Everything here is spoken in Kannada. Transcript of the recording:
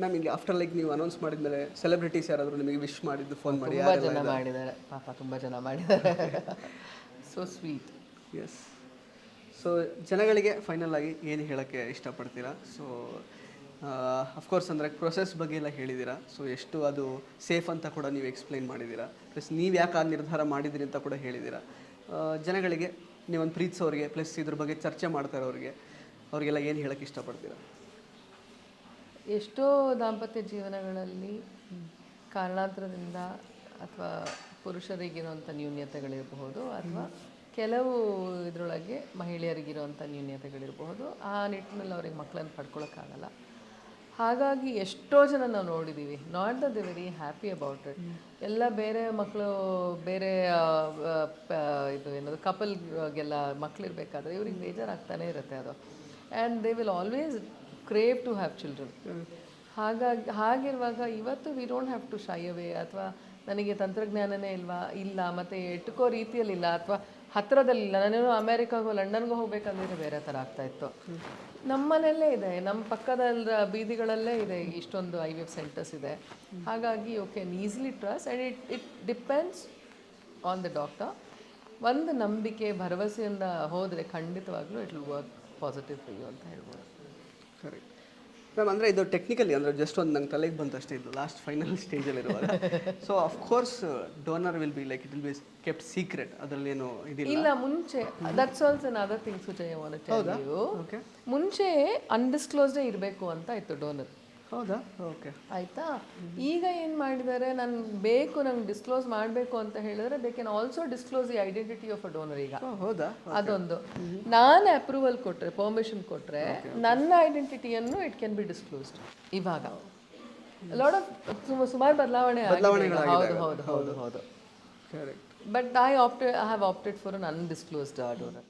ಮ್ಯಾಮ್ ಇಲ್ಲಿ ಆಫ್ಟರ್ ಲೈಕ್ ನೀವು ಅನೌನ್ಸ್ ಮಾಡಿದ್ಮೇಲೆ ಸೆಲೆಬ್ರಿಟೀಸ್ ಯಾರಾದರೂ ನಿಮಗೆ ವಿಶ್ ಮಾಡಿದ್ದು ಫೋನ್ ಮಾಡಿ ತುಂಬ ಜನ ಮಾಡಿದ್ದಾರೆ. ಪಾಪ ತುಂಬ ಜನ ಮಾಡಿದ್ದಾರೆ. ಸೊ ಸ್ವೀಟ್ ಎಸ್ ಸೊ ಜನಗಳಿಗೆ ಫೈನಲ್ ಆಗಿ ಏನು ಹೇಳೋಕ್ಕೆ ಇಷ್ಟಪಡ್ತೀರಾ? ಸೊ ಅಫ್ಕೋರ್ಸ್ ಅಂದರೆ ಪ್ರೊಸೆಸ್ ಬಗ್ಗೆ ಎಲ್ಲ ಹೇಳಿದ್ದೀರಾ? ಸೊ ಎಷ್ಟು ಅದು ಸೇಫ್ ಅಂತ ಕೂಡ ನೀವು ಎಕ್ಸ್ಪ್ಲೈನ್ ಮಾಡಿದ್ದೀರಾ? ಪ್ಲಸ್ ನೀವು ಯಾಕೆ ಆ ನಿರ್ಧಾರ ಮಾಡಿದಿರಿ ಅಂತ ಕೂಡ ಹೇಳಿದ್ದೀರಾ? ಜನಗಳಿಗೆ ನೀವೊಂದು ಪ್ರೀತಿಸೋರಿಗೆ ಪ್ಲಸ್ ಇದ್ರ ಬಗ್ಗೆ ಚರ್ಚೆ ಮಾಡ್ತಾರೆ ಇರೋರಿಗೆ ಅವರಿಗೆಲ್ಲ ಏನು ಹೇಳೋಕ್ಕೆ ಇಷ್ಟಪಡ್ತೀರಾ? ಎಷ್ಟೋ ದಾಂಪತ್ಯ ಜೀವನಗಳಲ್ಲಿ ಕಾರಣಾಂತರದಿಂದ ಅಥವಾ ಪುರುಷರಿಗಿರುವಂಥ ನ್ಯೂನ್ಯತೆಗಳಿರಬಹುದು ಅಥವಾ ಕೆಲವು ಇದರೊಳಗೆ ಮಹಿಳೆಯರಿಗಿರುವಂಥ ನ್ಯೂನ್ಯತೆಗಳಿರಬಹುದು ಆ ನಿಟ್ಟಿನಲ್ಲಿ ಅವ್ರಿಗೆ ಮಕ್ಕಳನ್ನು ಪಡ್ಕೊಳ್ಳೋಕ್ಕಾಗಲ್ಲ ಹಾಗಾಗಿ ಎಷ್ಟೋ ಜನ ನಾವು ನೋಡಿದ್ದೀವಿ not the the very happy about it ಎಲ್ಲ ಬೇರೆ ಮಕ್ಕಳು ಬೇರೆ ಇದು ಏನದು ಕಪಲ್ಗೆಲ್ಲ ಮಕ್ಕಳಿರ್ಬೇಕಾದ್ರೆ ಇವ್ರಿಗೆ ಬೇಜಾರಾಗ್ತಾನೆ ಇರುತ್ತೆ ಅದು. And they will always crave to have children ಹಾಗಾಗಿ ಹಾಗಿರುವಾಗ ಇವತ್ತು we don't have to shy away ಅಥವಾ ನನಗೆ ತಂತ್ರಜ್ಞಾನನೇ ಇಲ್ವಾ? ಇಲ್ಲ ಮತ್ತು ಎಟ್ಕೋ ರೀತಿಯಲ್ಲಿಲ್ಲ ಅಥವಾ ಹತ್ತಿರದಲ್ಲಿಲ್ಲ ನಾನೇನು ಅಮೇರಿಕಾಗೋ ಲಂಡನ್ಗೋ ಹೋಗ್ಬೇಕಂದ್ರೆ ಬೇರೆ ಥರ ಆಗ್ತಾಯಿತ್ತು ನಮ್ಮನೆಯಲ್ಲೇ ಇದೆ. ನಮ್ಮ ಪಕ್ಕದ ಬೀದಿಗಳಲ್ಲೇ ಇದೆ ಇಷ್ಟೊಂದು ಐ ವಿ ಎಫ್ ಸೆಂಟರ್ಸ್ ಇದೆ. ಹಾಗಾಗಿ okay easily trust and it it depends on the doctor ಒಂದು ನಂಬಿಕೆ ಭರವಸೆಯಿಂದ ಹೋದರೆ ಖಂಡಿತವಾಗ್ಲೂ it will work positive for you ಅಂತ ಹೇಳ್ಬೋದು. ಸರಿ ಮ್ಯಾಮ್ ಅಂದರೆ ಇದು ಟೆಕ್ನಿಕಲಿ ಅಂದರೆ ಜಸ್ಟ್ ಒಂದು ನಂಗೆ ತಲೆಗೆ ಬಂತು ಅಷ್ಟೇ ಇದು ಲಾಸ್ಟ್ ಫೈನಲ್ ಸ್ಟೇಜಲ್ಲಿ ಇರುವಾಗ. So of course donor will be like it will be kept secret ಅದರಲ್ಲಿ ಏನು ಇದಿಲ್ಲ. ಇಲ್ಲ ಮುಂಚೆ that's also other things which I want tell you okay ಮುಂಚೆ ಅನ್ಡಿಸ್ಕ್ಲೋಸ್ಡೇ ಇರಬೇಕು ಅಂತ ಇತ್ತು ಡೋನರ್ ಹೌದಾ? ಓಕೆ. ಆಯ್ತಾ? ಈಗ ಏನು ಮಾಡಿದ್ದಾರೆ? ನಾನು ಬೇಕು ನಂಗೆ ಡಿಸ್ಕ್ಲೋಸ್ ಮಾಡಬೇಕು ಅಂತ ಹೇಳಿದ್ರೆ they can also disclose the identity of a donor ಈಗ ಹೌದಾ? ಅದೊಂದು. ನಾನು ಅಪ್ರೂವಲ್ ಕೊಟ್ಟರೆ ಪರ್ಮಿಷನ್ ಕೊಟ್ಟರೆ ನನ್ನ ಐಡೆಂಟಿಟಿಯನ್ನು ಇಟ್ ಕ್ಯಾನ್ ಬಿ ಡಿಸ್ಕ್ಲೋಸ್ಡ್ ಇವಾಗ. ಲಾಡ್ ಆಫ್ ಸುಮಾರು ಬದಲಾವಣೆ. ಹೌದು ಹೌದು ಹೌದು. ಹೌದು correct but I opted I have opted for an undisclosed donor